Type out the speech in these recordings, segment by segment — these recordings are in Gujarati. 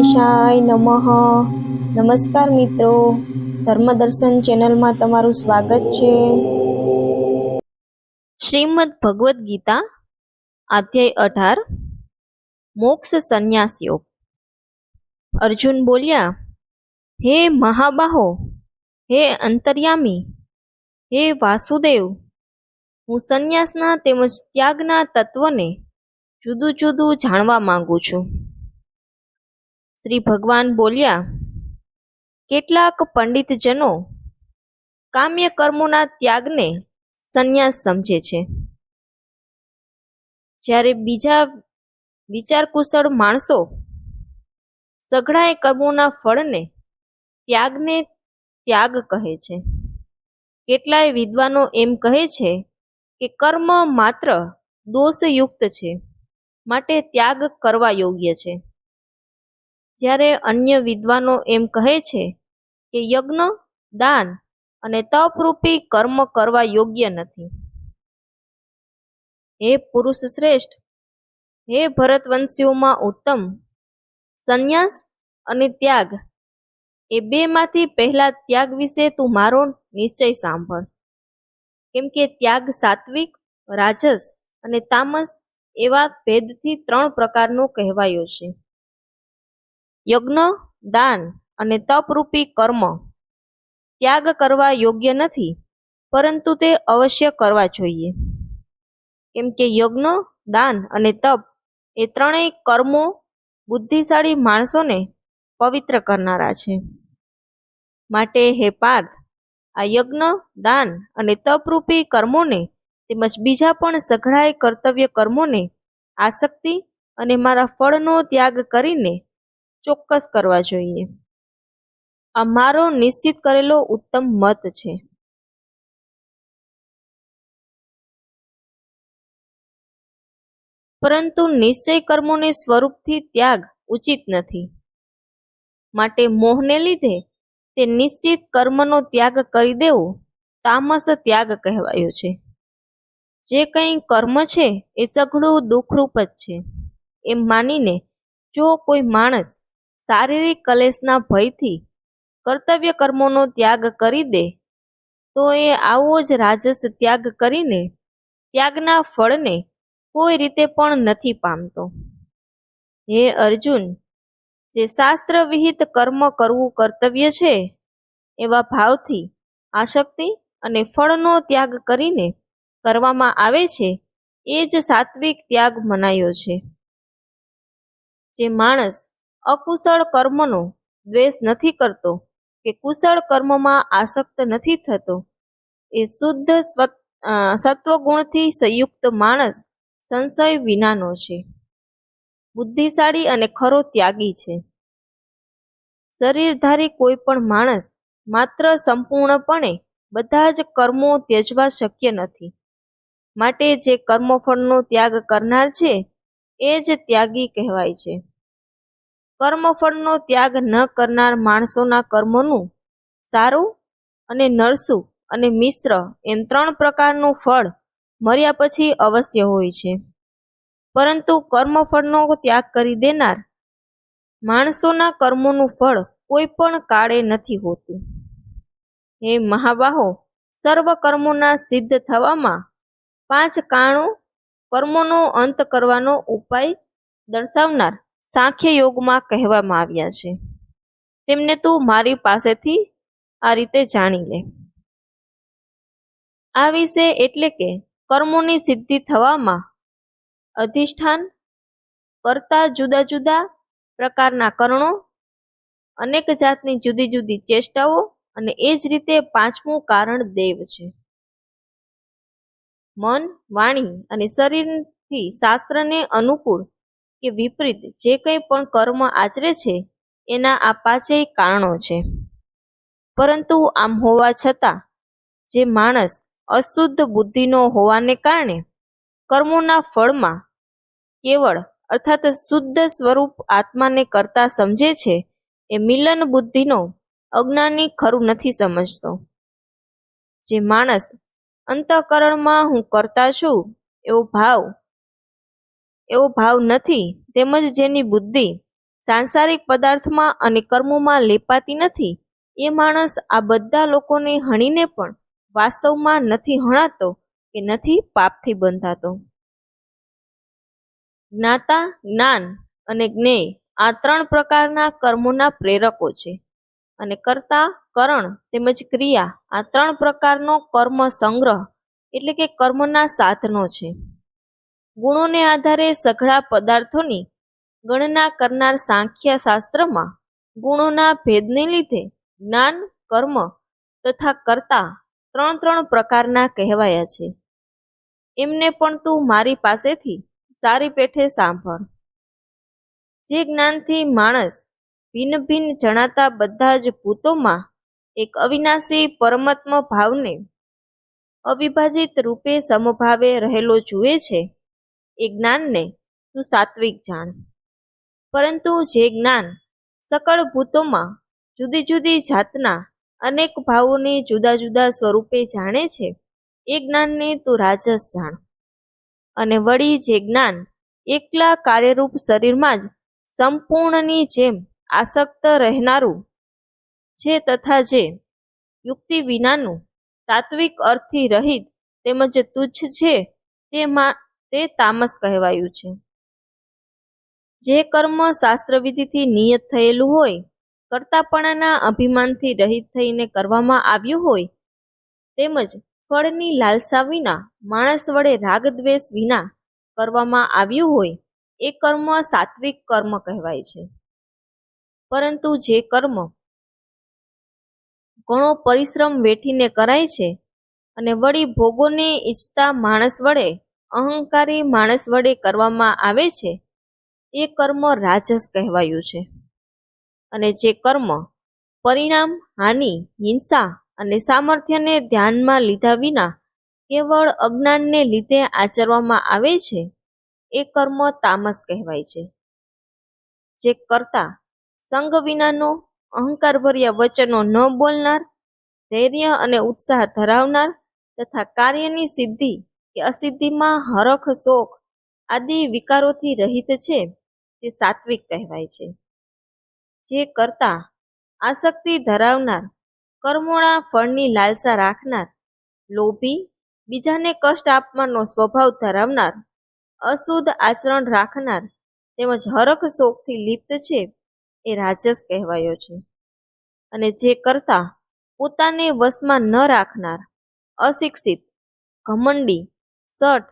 ગણેશાય નમઃ. નમસ્કાર મિત્રો. ધર્મદર્શન ચેનલમાં તમારું સ્વાગત છે. શ્રીમદ ભગવદ્ ગીતા, અધ્યાય અઢાર, મોક્ષ સંન્યાસ યોગ અર્જુન બોલ્યા, હે મહાબાહો, હે અંતર્યામી, હે વાસુદેવ, હું સંન્યાસના તેમજ ત્યાગના તત્વને જુદું જુદું જાણવા માગું છું. શ્રી ભગવાન બોલ્યા, કેટલાક પંડિતજનો કામ્ય કર્મોના ત્યાગને સંન્યાસ સમજે છે. જ્યારે બીજા વિચારકુશળ માણસો સઘળાએ કર્મોના ફળને ત્યાગને ત્યાગ કહે છે. કેટલાય વિદ્વાનો એમ કહે છે કે કર્મ માત્ર દોષયુક્ત છે, માટે ત્યાગ કરવા યોગ્ય છે. જ્યારે અન્ય વિદ્વાનો એમ કહે છે કે યજ્ઞ, દાન અને તપરૂપી કર્મ કરવા યોગ્ય નથી. હે પુરુષ શ્રેષ્ઠ, હે ભરતવંશીઓમાં ઉત્તમ, સંન્યાસ અને ત્યાગ, એ બેમાંથી પહેલા ત્યાગ વિશે તું મારો નિશ્ચય સાંભળ. કેમ કે ત્યાગ સાત્વિક, રાજસ અને તામસ એવા ભેદથી ત્રણ પ્રકારનો કહેવાયો છે. યજ્ઞ, દાન અને તપરૂપી કર્મ ત્યાગ કરવા યોગ્ય નથી, પરંતુ તે અવશ્ય કરવા જોઈએ. કેમ કે યજ્ઞ, દાન અને તપ એ ત્રણેય કર્મો બુદ્ધિશાળી માણસોને પવિત્ર કરનારા છે. માટે હે પાર્થ આ યજ્ઞ, દાન અને તપરૂપી કર્મોને તેમજ બીજા પણ સઘળાય કર્તવ્ય કર્મોને આસક્તિ અને મારા ફળનો ત્યાગ કરીને ચોક્કસ કરવા જોઈએ. આ નિશ્ચિત કરેલો ઉત્તમ મત છે. પરંતુ નિશ્ચય કર્મોને સ્વરૂપથી ત્યાગ ઉચિત નથી. માટે મોહને લીધે તે નિશ્ચિત કર્મનો ત્યાગ કરી દેવો તામસ ત્યાગ કહેવાયો છે. જે કંઈ કર્મ છે એ સઘળું દુઃખરૂપ જ છે. એમ માનીને જો કોઈ માણસ શારીરિક કલેશના ભયથી કર્તવ્ય કર્મોનો ત્યાગ કરી દે, તો એ આવો જ રાજસ ત્યાગ કરીને ત્યાગના ફળને કોઈ રીતે પણ નથી પામતો. હે અર્જુન, જે શાસ્ત્ર વિહિત કર્મ કરવું કર્તવ્ય છે, એવા ભાવથી આસક્તિ અને ફળનો ત્યાગ કરીને કરવામાં આવે છે, એ જ સાત્વિક ત્યાગ મનાયો છે. જે માણસ અકુશળ કર્મનો દ્વેષ નથી કરતો કે કુશળ કર્મમાં આસક્ત નથી થતો. એ શુદ્ધ સત્વગુણથી સંયુક્ત માણસ સંશય વિનાનો છે. બુદ્ધિશાળી અને ખરો ત્યાગી છે. શરીરધારી કોઈ પણ માણસ માત્ર સંપૂર્ણપણે બધા જ કર્મો ત્યજવા શક્ય નથી. માટે જે કર્મફળનો ત્યાગ કરનાર છે, એ જ ત્યાગી કહેવાય છે. કર્મફળનો ત્યાગ ન કરનાર માણસોના કર્મોનું સારું અને નરસું અને મિશ્ર એમ ત્રણ પ્રકારનું ફળ મર્યા પછી અવશ્ય હોય છે. પરંતુ કર્મફળનો ત્યાગ કરી દેનાર માણસોના કર્મોનું ફળ કોઈ પણ કાળે નથી હોતું. હે મહાબાહો, સર્વ કર્મોના સિદ્ધ થવામાં પાંચ કાણો કર્મોનો અંત કરવાનો ઉપાય દર્શાવનાર સાંખ્ય યોગમાં કહેવામાં આવ્યા છે. તેમને તું મારી પાસેથી આ રીતે જાણી લે. આ વિશે એટલે કે કર્મોની સિદ્ધિ થવામાં અધિષ્ઠાન કરતા જુદા જુદા પ્રકારના કરણો, અનેક જાતની જુદી જુદી ચેષ્ટાઓ અને એ જ રીતે પાંચમું કારણ દેવ છે. મન, વાણી અને શરીરથી શાસ્ત્રને અનુકૂળ કે વિપરીત જે કંઈ પણ કર્મ આચરે છે, એના આ પાંચેય કારણો છે. પરંતુ આમ હોવા છતાં, જે માણસ અશુદ્ધ બુદ્ધિનો હોવાને કારણે કર્મોના ફળમાં કેવળ અર્થાત શુદ્ધ સ્વરૂપ આત્માને કરતા સમજે છે, એ મિલન બુદ્ધિનો અજ્ઞાની ખરું નથી સમજતો. જે માણસ અંતઃકરણમાં હું કરતા છું એવો ભાવ એવો ભાવ નથી, તેમજ જેની બુદ્ધિ સાંસારિક પદાર્થમાં અને કર્મોમાં લેપાતી નથી, એ માણસ આ બધા લોકોને હણીને પણ વાસ્તવમાં નથી હણાતો કે નથી પાપથી બંધાતો. જ્ઞાતા, જ્ઞાન અને જ્ઞેય આ ત્રણ પ્રકારના કર્મોના પ્રેરકો છે. અને કર્તા, કરણ તેમજ ક્રિયા આ ત્રણ પ્રકારનો કર્મ સંગ્રહ એટલે કે કર્મના સાધનો છે. ગુણોને આધારે સઘળા પદાર્થોની ગણના કરનાર સાંખ્ય શાસ્ત્રમાં ગુણોના ભેદને લીધે જ્ઞાન, કર્મ તથા કર્તા ત્રણ ત્રણ પ્રકારના કહેવાયા છે. એમને પણ તું મારી પાસેથી સારી પેઠે સાંભળ. જે જ્ઞાનથી માણસ ભિન્ન ભિન્ન જણાતા બધા જ ભૂતોમાં એક અવિનાશી પરમાત્મ ભાવને અવિભાજિત રૂપે સમભાવે રહેલો જુએ છે એ જ્ઞાનને તું સાત્વિક જાણ. પરંતુ જે જ્ઞાન સકળ ભૂતોમાં જુદી જુદી જાતના અનેક ભાવોને જુદા જુદા સ્વરૂપે જાણે છે, એ જ્ઞાનને તું રાજસ જાણ. અને વળી જે જ્ઞાન એકલા કાર્યરૂપ શરીરમાં જ સંપૂર્ણની જેમ આસક્ત રહેનારું છે તથા જે યુક્તિ વિનાનું તાત્વિક અર્થથી રહિત તેમજ તુચ્છ છે, તે તે તામસ કહેવાયું છે. જે કર્મ શાસ્ત્રવિધિથી નિયત થયેલું હોય, કરતાપણાના અભિમાનથી રહિત થઈને કરવામાં આવ્યું હોય, તેમજ ફળની લાલસા વિના, માણસ વડે રાગદ્વેષ વિના કરવામાં આવ્યું હોય, એ કર્મ સાત્વિક કર્મ કહેવાય છે. પરંતુ જે કર્મ ઘણો પરિશ્રમ વેઠીને કરાય છે અને વળી ભોગોને ઈચ્છતા માણસ વડે અહંકારી માણસ વડે કરવામાં આવે છે, એ કર્મ રાજસ કહેવાયું છે. અને જે કર્મ પરિણામ, હાનિ, હિંસા અને સામર્થ્યને ધ્યાનમાં લીધા વિના કેવળ અજ્ઞાનને લીધે આચરવામાં આવે છે, એ કર્મ તામસ કહેવાય છે. જે કરતા સંગ વિનાનો અહંકારભર્યા વચનો ન બોલનાર, ધૈર્ય અને ઉત્સાહ ધરાવનાર તથા કાર્યની સિદ્ધિ કે અસિદ્ધિમાં હરખ શોખ આદિ વિકારોથી રહિત છે, તે સાત્વિક કહેવાય છે. જે કરતા આસક્તિ ધરાવનાર, કર્મોણા ફળની લાલસા રાખનાર, લોભી, બીજાને કષ્ટ આપવાનો સ્વભાવ ધરાવનાર, અશુદ્ધ આચરણ રાખનાર તેમજ હરખ શોખથી લિપ્ત છે, એ રાજસ કહેવાયો છે. અને જે કરતા પોતાને વશમાં ન રાખનાર, અશિક્ષિત, ઘમંડી સટ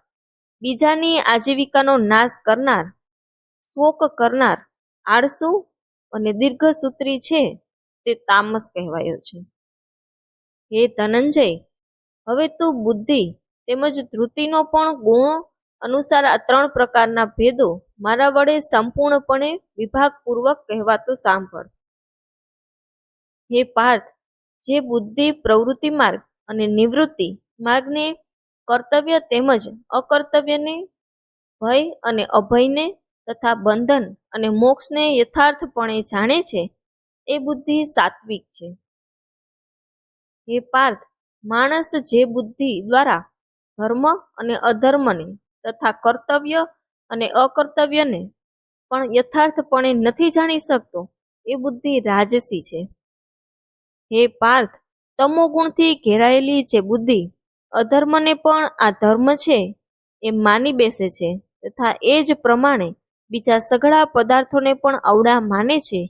બીજાની આજીવિકાનો નાશ કરનાર, શોક કરનાર, આળસુ અને દીર્ઘસૂત્રી છે તે તામસ કહેવાયો છે. હે ધનંજય, હવે તું બુદ્ધિ તેમજ ધૃતિનો પણ ગુણો અનુસાર આ ત્રણ પ્રકારના ભેદો મારા વડે સંપૂર્ણપણે વિભાગપૂર્વક કહેવાતો સાંભળ. હે પાર્થ, જે બુદ્ધિ પ્રવૃત્તિ માર્ગ અને નિવૃત્તિ માર્ગને કર્તવ્ય તેમજ અકર્તવ્યને, ભય અને અભયને તથા બંધન અને મોક્ષને યથાર્થપણે જાણે છે, એ બુદ્ધિ સાત્વિક છે. હે પાર્થ, માણસ જે બુદ્ધિ દ્વારા ધર્મ અને અધર્મને તથા કર્તવ્ય અને અકર્તવ્યને પણ યથાર્થપણે નથી જાણી શકતો, એ બુદ્ધિ રાજસી છે. હે પાર્થ, તમો ગુણથી ઘેરાયેલી જે બુદ્ધિ અધર્મને પણ આ ધર્મ છે એમ માની બેસે છે. તથા એ જ પ્રમાણે બીજા સઘળા પદાર્થોને પણ અવડા માને છે.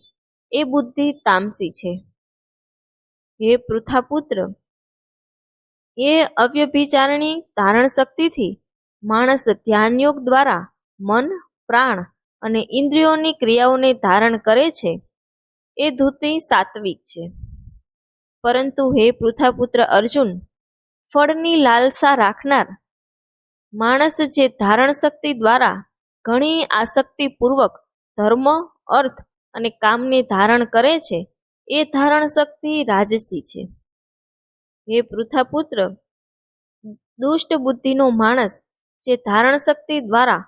એ બુદ્ધિ તામસી છે. હે પૃથાપુત્ર! એ અવ્યભિચારણી ધારણ શક્તિથી માણસ ધ્યાનયોગ દ્વારા મન, પ્રાણ અને ઇન્દ્રિયોની ક્રિયાઓને ધારણ કરે છે. એ ધૂતિ સાત્વિક છે. પરંતુ હે પૃથાપુત્ર અર્જુન ફળની લાલસા રાખનાર. માણસ જે ધારણ શક્તિ દ્વારા ઘણી આસક્તિપૂર્વક ધર્મ, અર્થ અને કામને ધારણ કરે છે, એ ધારણ શક્તિ રાજસી છે. હે પૃથાપુત્ર દુષ્ટ બુદ્ધિનો માણસ જે ધારણ શક્તિ દ્વારા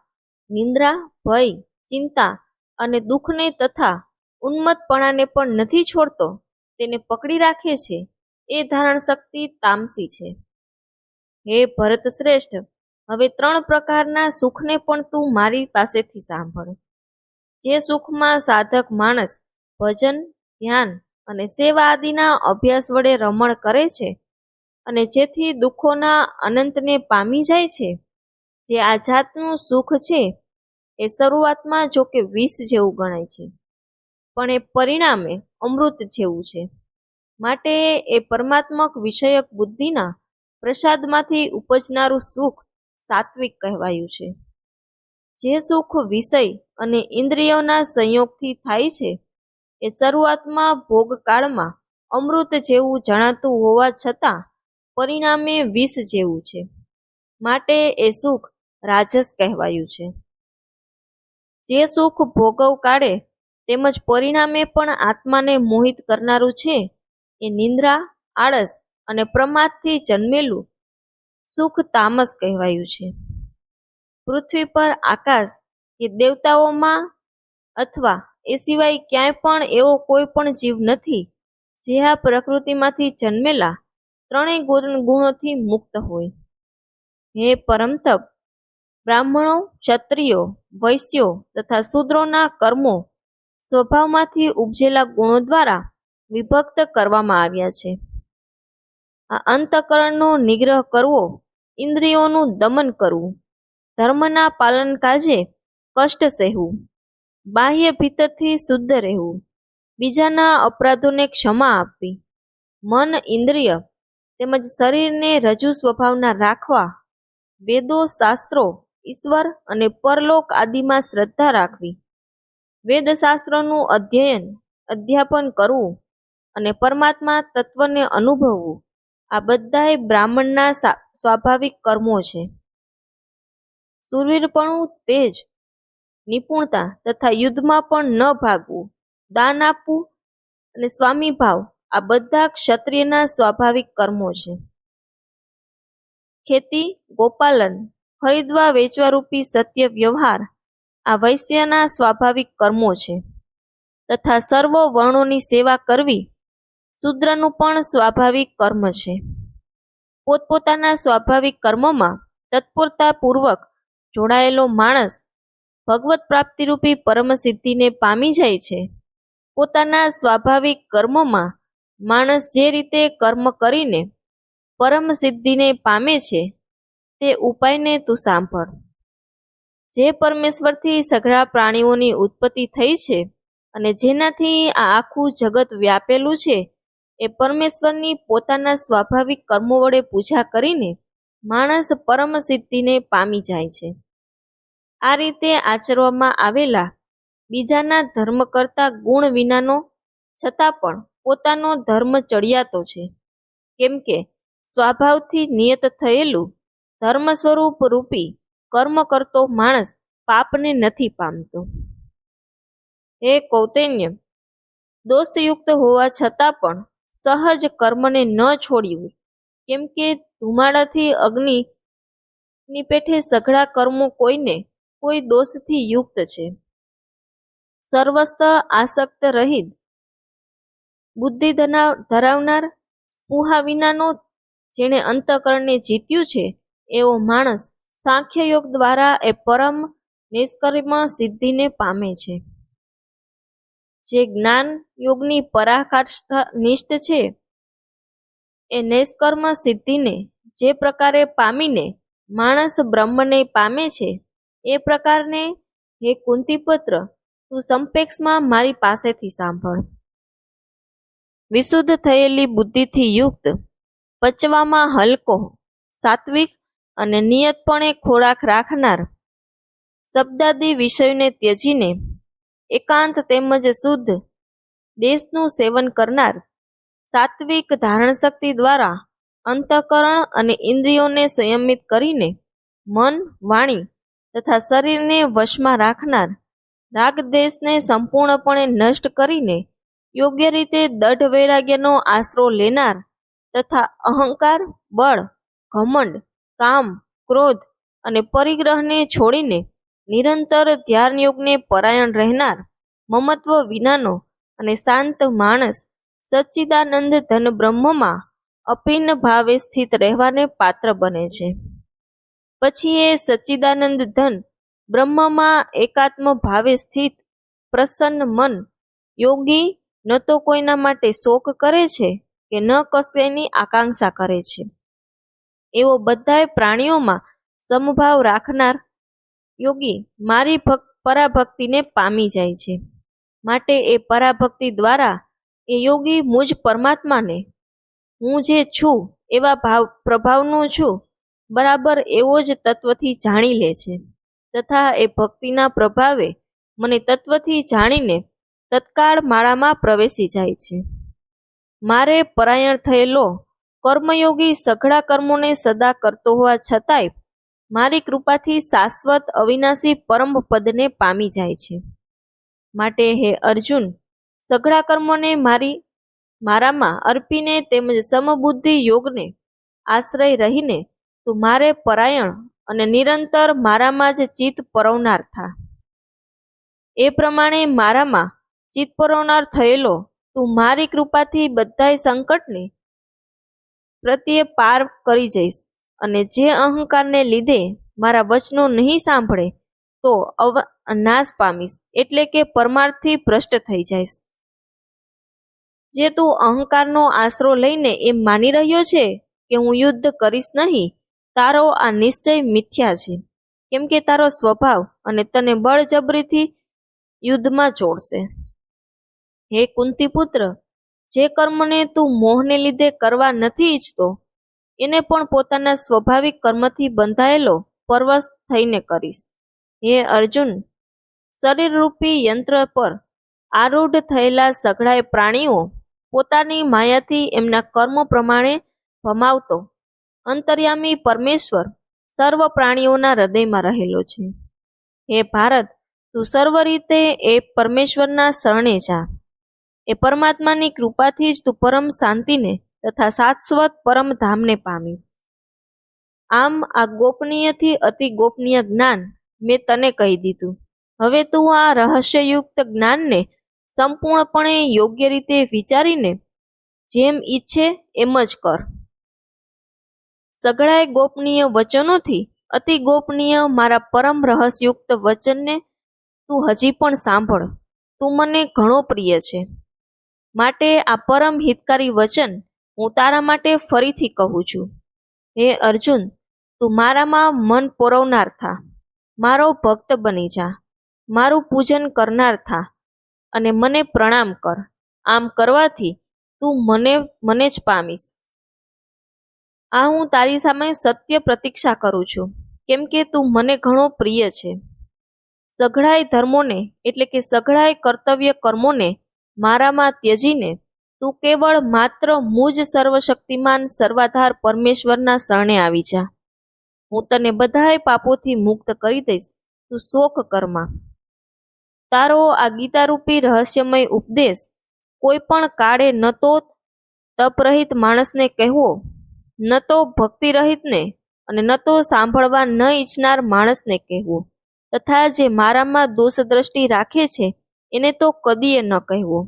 નિંદ્રા, ભય, ચિંતા અને દુઃખને તથા ઉન્મત્તપણાને પણ નથી છોડતો, તેને પકડી રાખે છે, એ ધારણ શક્તિ તામસી છે. હે ભરત શ્રેષ્ઠ, હવે ત્રણ પ્રકારના સુખને પણ તું મારી પાસેથી સાંભળ. જે સુખમાં સાધક માણસ ભજન, ધ્યાન અને સેવા આદિના અભ્યાસ વડે રમણ કરે છે અને જેથી દુઃખોના અનંતને પામી જાય છે, જે આ જાતનું સુખ છે એ શરૂઆતમાં જોકે વિષ જેવું ગણાય છે, પણ એ પરિણામે અમૃત જેવું છે. માટે એ પરમાત્મક વિષયક બુદ્ધિના પ્રસાદમાંથી ઉપજનારું સુખ સાત્વિક કહેવાયું છે. જે સુખ વિષય અને ઇન્દ્રિયોના સંયોગથી થાય છે, એ શરૂઆતમાં ભોગકાળમાં અમૃત જેવું જણાતું હોવા છતાં પરિણામે વિષ જેવું છે. માટે એ સુખ રાજસ કહેવાયું છે. જે સુખ ભોગવ કાઢે તેમજ પરિણામે પણ આત્માને મોહિત કરનારું છે, એ નિંદ્રા, આળસ અને પ્રમાદથી જન્મેલું સુખ તામસ કહેવાયું છે. પૃથ્વી પર આકાશ કે દેવતાઓમાં અથવા એ સિવાય ક્યાંય પણ એવો કોઈ પણ જીવ નથી, જે આ પ્રકૃતિમાંથી જન્મેલા ત્રણેય ગુણોથી મુક્ત હોય. હે પરમતપ, બ્રાહ્મણો, ક્ષત્રિયો, વૈશ્યો તથા શૂદ્રોના કર્મો સ્વભાવમાંથી ઉપજેલા ગુણો દ્વારા વિભક્ત કરવામાં આવ્યા છે. આ અંતકરણનો નિગ્રહ કરવો, ઇન્દ્રિયોનું દમન કરવું, ધર્મના પાલન કાજે કષ્ટ સહેવું, બાહ્ય ભીતરથી શુદ્ધ રહેવું, બીજાના અપરાધોને ક્ષમા આપવી, મન, ઇન્દ્રિય તેમજ શરીરને રજુ સ્વભાવના રાખવા, વેદો, શાસ્ત્રો, ઈશ્વર અને પરલોક આદિમાં શ્રદ્ધા રાખવી, વેદશાસ્ત્રનું અધ્યયન, અધ્યાપન કરવું અને પરમાત્મા તત્વને અનુભવવું. આ બધાય બ્રાહ્મણના સ્વાભાવિક કર્મો છે. સુરવીરપણું તેજ, નિપુણતા તથા યુદ્ધમાં પણ ન ભાગવું. દાન આપવું અને સ્વામી ભાવ આ બધા ક્ષત્રિયના સ્વાભાવિક કર્મો છે. ખેતી, ગોપાલન, ખરીદવા વેચવારૂપી સત્ય વ્યવહાર આ વૈશ્યના સ્વાભાવિક કર્મો છે. તથા સર્વ વર્ણોની સેવા કરવી શુદ્રનું પણ સ્વાભાવિક કર્મ છે. પોતપોતાના સ્વાભાવિક કર્મમાં તત્પરતાપૂર્વક જોડાયેલો માણસ ભગવત પ્રાપ્તિરૂપી પરમ સિદ્ધિને પામી જાય છે. પોતાના સ્વાભાવિક કર્મમાં માણસ જે રીતે કર્મ કરીને પરમ સિદ્ધિને પામે છે તે ઉપાયને તું સાંભળ. જે પરમેશ્વરથી સઘળા પ્રાણીઓની ઉત્પત્તિ થઈ છે અને જેનાથી આ આખું જગત વ્યાપેલું છે એ પરમેશ્વરની પોતાના સ્વાભાવિક કર્મો વડે પૂજા કરીને માણસ પરમ સિદ્ધિને પામી જાય છે. આ રીતે આચરવામાં આવેલા બીજાના ધર્મ કરતા ગુણ વિનાનો છતાં પણ પોતાનો ધર્મ ચડિયાતો છે. કેમ કે સ્વભાવથી નિયત થયેલું ધર્મ સ્વરૂપ રૂપી કર્મ કરતો માણસ પાપને નથી પામતો. હે કૌતન્ય, દોષયુક્ત હોવા છતાં પણ સહજ કર્મને ન છોડ્યું. કેમ કે ધુમાડાથી અગ્નિની પેઠે સઘળા કર્મો કોઈને કોઈ દોષથી યુક્ત છે. સર્વસ્થ આસક્ત રહિત બુદ્ધિ ધરાવનાર સ્પુહા વિનાનો જેણે અંતકરણને જીત્યું છે, એવો માણસ સાંખ્ય યોગ દ્વારા એ પરમ નિષ્કર્મ સિદ્ધિને પામે છે. જે જ્ઞાન યોગની પરાકાષ્ઠ છે, એ નિષ્કર્મ સિદ્ધિને જે પ્રકારે પામીને માણસ બ્રહ્મને પામે છે, એ પ્રકારને, હે કુંતીપુત્ર, તું સંપેક્ષમાં મારી પાસેથી સાંભળ. વિશુદ્ધ થયેલી બુદ્ધિથી યુક્ત, પચવામાં હલકો સાત્વિક અને નિયતપણે ખોરાક રાખનાર, શબ્દાદી વિષયને ત્યજીને એકાંત તેમજ શુદ્ધ દેશનું સેવન કરનાર સાત્વિક ધારણ શક્તિ દ્વારા અંતઃકરણ અને ઇન્દ્રિયોને સંયમિત કરીને મન, વાણી તથા શરીરને વશમાં રાખનાર રાગદેશને સંપૂર્ણપણે નષ્ટ કરીને યોગ્ય રીતે દઢ વૈરાગ્યનો આશરો લેનાર તથા અહંકાર, બળ, ઘમંડ, કામ, ક્રોધ અને પરિગ્રહને છોડીને નિરંતર ધ્યાનયોગને પરાયણ રહેનાર, મમત્વ વિનાનો અને શાંત માણસ સચ્ચિદાનંદ ધન બ્રહ્મમાં અભિન્ન ભાવે સ્થિત રહેવાને પાત્ર બને છે. પછી એ સચ્ચિદાનંદ ધન બ્રહ્મમાં એકાત્મ ભાવે સ્થિત પ્રસન્ન મન યોગી ન તો કોઈના માટે શોક કરે છે કે ન કશેની આકાંક્ષા કરે છે. એવો બધાય પ્રાણીઓમાં સમભાવ રાખનાર યોગી, મારી ભક્ત પરાભક્તિને પામી જાય છે. માટે એ પરાભક્તિ દ્વારા એ યોગી મુજ પરમાત્માને, હું જે છું એવા ભાવ, પ્રભાવનો છું, બરાબર એવો જ તત્વથી જાણી લે છે. તથા એ ભક્તિના પ્રભાવે મને તત્વથી જાણીને તત્કાળ માળામાં પ્રવેશી જાય છે. મારે પરાયણ થયેલો કર્મયોગી સઘળા કર્મોને સદા કરતો હોવા છતાંય મારી કૃપાથી શાશ્વત અવિનાશી પરમ પદને પામી જાય છે. માટે હે અર્જુન, સઘળા કર્મોને મારી, મારામાં અર્પીને તેમજ સમબુદ્ધિ યોગને આશ્રય રહીને તું મારે પરાયણ અને નિરંતર મારામાં જ ચિત્ત પરવનાર થા. એ પ્રમાણે મારામાં ચિત્ત પરવનાર થયેલો તું મારી કૃપાથી બધાય સંકટને પ્રત્યે પાર કરી જઈશ. અને જે અહંકારને લીધે મારા વચનો નહીં સાંભળે, તો અવ, નાશ પામીશ, એટલે કે પરમાર્થથી ભ્રષ્ટ થઈ જઈશ. જે તું અહંકારનો આશરો લઈને એમ માની રહ્યો છે કે હું યુદ્ધ કરીશ નહીં, તારો આ નિશ્ચય મિથ્યા છે, કેમ કે તારો સ્વભાવ અને તને બળજબરીથી યુદ્ધમાં જોડશે. હે કુંતી પુત્ર જે કર્મને તું મોહને લીધે કરવા નથી ઈચ્છતો એને પણ પોતાના સ્વાભાવિક કર્મથી બંધાયેલો પરવશ થઈને કરીશ. હે અર્જુન, શરીરરૂપી યંત્ર પર આરૂઢ થયેલા સઘળાય પ્રાણીઓ પોતાની માયાથી એમના કર્મ પ્રમાણે ભમાવતો, અંતર્યામી પરમેશ્વર સર્વ પ્રાણીઓના હૃદયમાં રહેલો છે. હે ભારત, તું સર્વ રીતે એ પરમેશ્વરના શરણે જા. એ પરમાત્માની કૃપાથી જ તું પરમ શાંતિને તથા શાશ્વત પરમ ધામને પામીશ. આમ આ ગોપનીયથી અતિ ગોપનીય જ્ઞાન મેં તને કહી દીધું. હવે તું આ રહસ્યયુક્ત જ્ઞાનને સંપૂર્ણપણે યોગ્ય રીતે વિચારીને જેમ ઈચ્છે એમ જ કર. સઘળાય ગોપનીય વચનોથી અતિ ગોપનીય મારા પરમ રહસ્યુક્ત વચનને તું હજી પણ સાંભળ. તું મને ઘણો પ્રિય છે. માટે આ પરમ હિતકારી વચન હું તારા માટે ફરીથી કહું છું. હે અર્જુન, તું મારામાં મન પોરવનાર થા. મારો ભક્ત બની જા. મારું પૂજન કરનાર થા. અને મને પ્રણામ કર. આમ કરવાથી તું મને મને જ પામીશ. આ હું તારી સામે સત્ય પ્રતીક્ષા કરું છું. કેમ કે તું મને ઘણો પ્રિય છે. સઘળાય ધર્મોને, એટલે કે સઘળાય કર્તવ્ય કર્મોને મારામાં ત્યજીને તું કેવળ માત્ર મુજ સર્વશક્તિમાન સર્વાધાર પરમેશ્વરના શરણે આવી જા. હું તને બધાય પાપોથી મુક્ત કરી દઈશ. તું શોક કરમાં તારો આ ગીતારૂપી રહસ્યમય ઉપદેશ કોઈ પણ કાળે ન તો તપરહિત માણસને કહેવો, ન તો ભક્તિરહિતને અને ન તો સાંભળવા ન ઈચ્છનાર માણસને કહેવો, તથા જે મારામાં દોષ દ્રષ્ટિ રાખે છે, એને તો કદીએ ન કહેવો.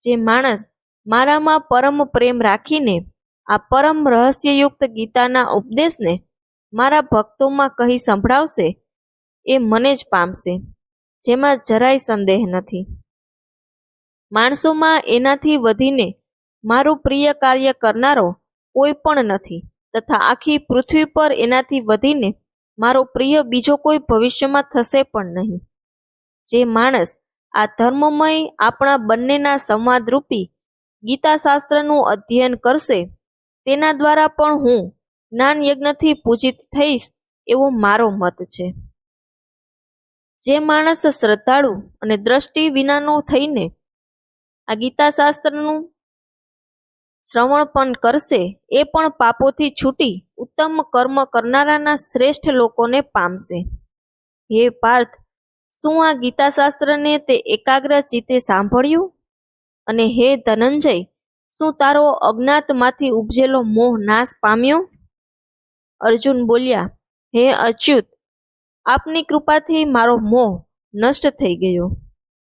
જે માણસ મારામાં પરમ પ્રેમ રાખીને આ પરમ રહસ્યયુક્ત ગીતાના ઉપદેશને મારા ભક્તોમાં કહી સંભળાવશે, એ મને જ પામશે, જેમાં જરાય સંદેહ નથી. માણસોમાં એનાથી વધીને મારું પ્રિય કાર્ય કરનારો કોઈ પણ નથી તથા આખી પૃથ્વી પર એનાથી વધીને મારો પ્રિય બીજો કોઈ ભવિષ્યમાં થશે પણ નહીં. જે માણસ આ ધર્મમય આપણા બંનેના સંવાદરૂપી ગીતાશાસ્ત્રનું અધ્યયન કરશે, તેના દ્વારા પણ હું જ્ઞાન યજ્ઞથી પૂજિત થઈશ એવો મારો મત છે. જે માણસ શ્રદ્ધાળુ અને દ્રષ્ટિ વિનાનો થઈને આ ગીતાશાસ્ત્રનું શ્રવણ પણ કરશે, એ પણ પાપોથી છૂટી ઉત્તમ કર્મ કરનારાના શ્રેષ્ઠ લોકોને પામશે. હે પાર્થ, શું આ ગીતાશાસ્ત્રને તે એકાગ્ર ચિત્તે સાંભળ્યું? અને હે ધનંજય, શું તારો અજ્ઞાતમાંથી ઉપજેલો મોહ નાશ પામ્યો? અર્જુન બોલ્યા, હે અચ્યુત, આપની કૃપાથી મારો મોહ નષ્ટ થઈ ગયો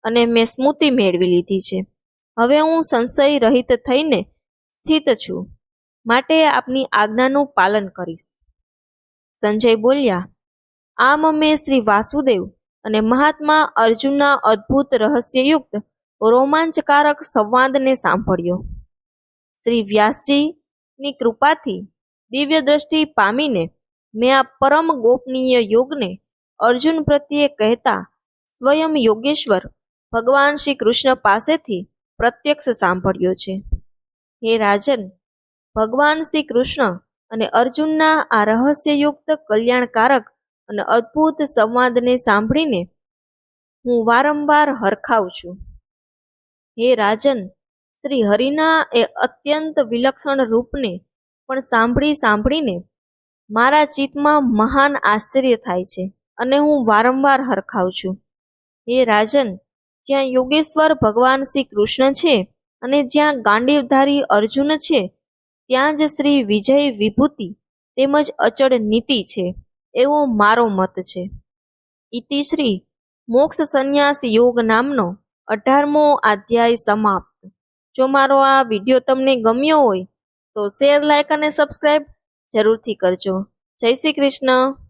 અને મેં સ્મૃતિ મેળવી લીધી છે. હવે હું સંશય રહિત થઈને સ્થિત છું, માટે આપની આજ્ઞાનું પાલન કરીશ. સંજય બોલ્યા, આમ મેં શ્રી વાસુદેવ અને મહાત્મા અર્જુનના અદ્ભુત રહસ્યયુક્ત રોમાંચકારક સંવાદને સાંભળ્યો. શ્રી વ્યાસજીની કૃપાથી દિવ્ય દ્રષ્ટિ પામીને મેં આ પરમ ગોપનીય યોગને અર્જુન પ્રત્યે કહેતા સ્વયં યોગેશ્વર ભગવાન શ્રી કૃષ્ણ પાસેથી પ્રત્યક્ષ સાંભળ્યો છે. હે રાજન, ભગવાન શ્રી કૃષ્ણ અને અર્જુનના આ રહસ્યયુક્ત કલ્યાણકારક અને અદ્ભુત સંવાદને સાંભળીને હું વારંવાર હરખાઉં છું. હે રાજન, શ્રી હરિના એ અત્યંત વિલક્ષણ રૂપને પણ સાંભળી સાંભળીને મારા ચિત્તમાં મહાન આશ્ચર્ય થાય છે અને હું વારંવાર હરખાઉં છું. હે રાજન, જ્યાં યોગેશ્વર ભગવાન શ્રી કૃષ્ણ છે અને જ્યાં ગાંડીવધારી અર્જુન છે, ત્યાં જ શ્રી વિજય વિભૂતિ તેમજ અચળ નીતિ છે, એવો મારો મત છે. ઇતિશ્રી મોક્ષ સંન્યાસ યોગ નામનો અઢારમો અધ્યાય સમાપ્ત. જો મારો આ વીડિયો તમને ગમ્યો હોય, તો શેર લાઇક અને સબસ્ક્રાઈબ જરૂરથી કરજો. જય શ્રી કૃષ્ણ.